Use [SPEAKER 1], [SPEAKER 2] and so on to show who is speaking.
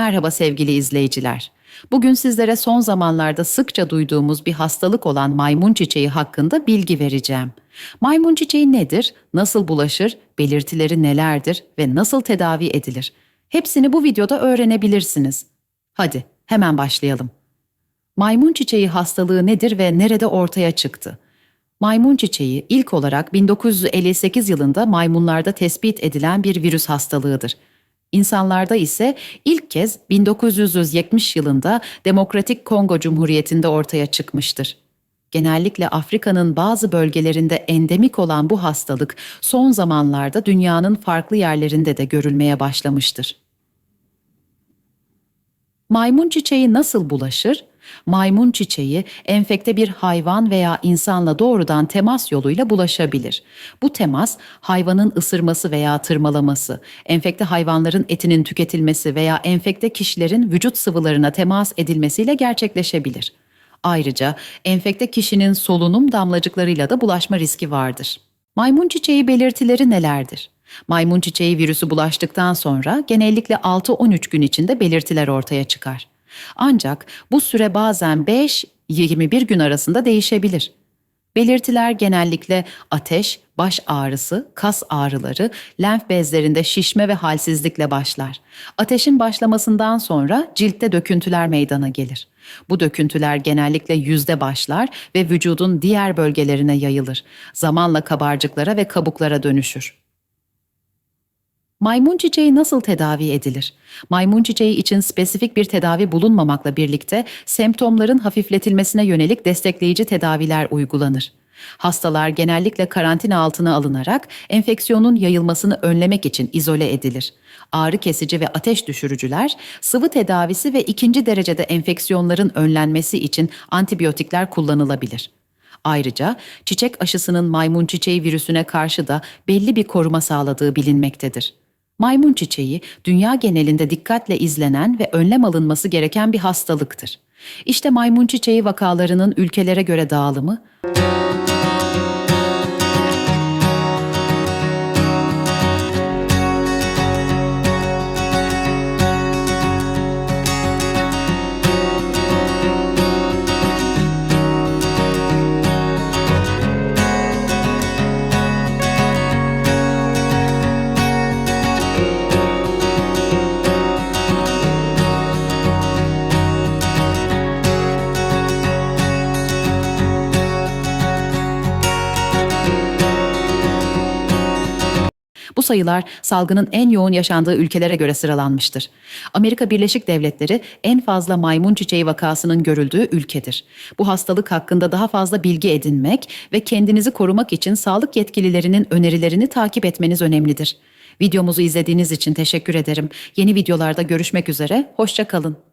[SPEAKER 1] Merhaba sevgili izleyiciler. Bugün sizlere son zamanlarda sıkça duyduğumuz bir hastalık olan maymun çiçeği hakkında bilgi vereceğim. Maymun çiçeği nedir, nasıl bulaşır, belirtileri nelerdir ve nasıl tedavi edilir? Hepsini bu videoda öğrenebilirsiniz. Hadi hemen başlayalım. Maymun çiçeği hastalığı nedir ve nerede ortaya çıktı? Maymun çiçeği ilk olarak 1958 yılında maymunlarda tespit edilen bir virüs hastalığıdır. İnsanlarda ise ilk kez 1970 yılında Demokratik Kongo Cumhuriyeti'nde ortaya çıkmıştır. Genellikle Afrika'nın bazı bölgelerinde endemik olan bu hastalık son zamanlarda dünyanın farklı yerlerinde de görülmeye başlamıştır. Maymun çiçeği nasıl bulaşır? Maymun çiçeği enfekte bir hayvan veya insanla doğrudan temas yoluyla bulaşabilir. Bu temas hayvanın ısırması veya tırmalaması, enfekte hayvanların etinin tüketilmesi veya enfekte kişilerin vücut sıvılarına temas edilmesiyle gerçekleşebilir. Ayrıca enfekte kişinin solunum damlacıklarıyla da bulaşma riski vardır. Maymun çiçeği belirtileri nelerdir? Maymun çiçeği virüsü bulaştıktan sonra genellikle 6-13 gün içinde belirtiler ortaya çıkar. Ancak bu süre bazen 5-21 gün arasında değişebilir. Belirtiler genellikle ateş, baş ağrısı, kas ağrıları, lenf bezlerinde şişme ve halsizlikle başlar. Ateşin başlamasından sonra ciltte döküntüler meydana gelir. Bu döküntüler genellikle yüzde başlar ve vücudun diğer bölgelerine yayılır. Zamanla kabarcıklara ve kabuklara dönüşür. Maymun çiçeği nasıl tedavi edilir? Maymun çiçeği için spesifik bir tedavi bulunmamakla birlikte semptomların hafifletilmesine yönelik destekleyici tedaviler uygulanır. Hastalar genellikle karantina altına alınarak enfeksiyonun yayılmasını önlemek için izole edilir. Ağrı kesici ve ateş düşürücüler, sıvı tedavisi ve ikinci derecede enfeksiyonların önlenmesi için antibiyotikler kullanılabilir. Ayrıca çiçek aşısının maymun çiçeği virüsüne karşı da belli bir koruma sağladığı bilinmektedir. Maymun çiçeği dünya genelinde dikkatle izlenen ve önlem alınması gereken bir hastalıktır. İşte maymun çiçeği vakalarının ülkelere göre dağılımı Bu sayılar salgının en yoğun yaşandığı ülkelere göre sıralanmıştır. Amerika Birleşik Devletleri en fazla maymun çiçeği vakasının görüldüğü ülkedir. Bu hastalık hakkında daha fazla bilgi edinmek ve kendinizi korumak için sağlık yetkililerinin önerilerini takip etmeniz önemlidir. Videomuzu izlediğiniz için teşekkür ederim. Yeni videolarda görüşmek üzere, hoşça kalın.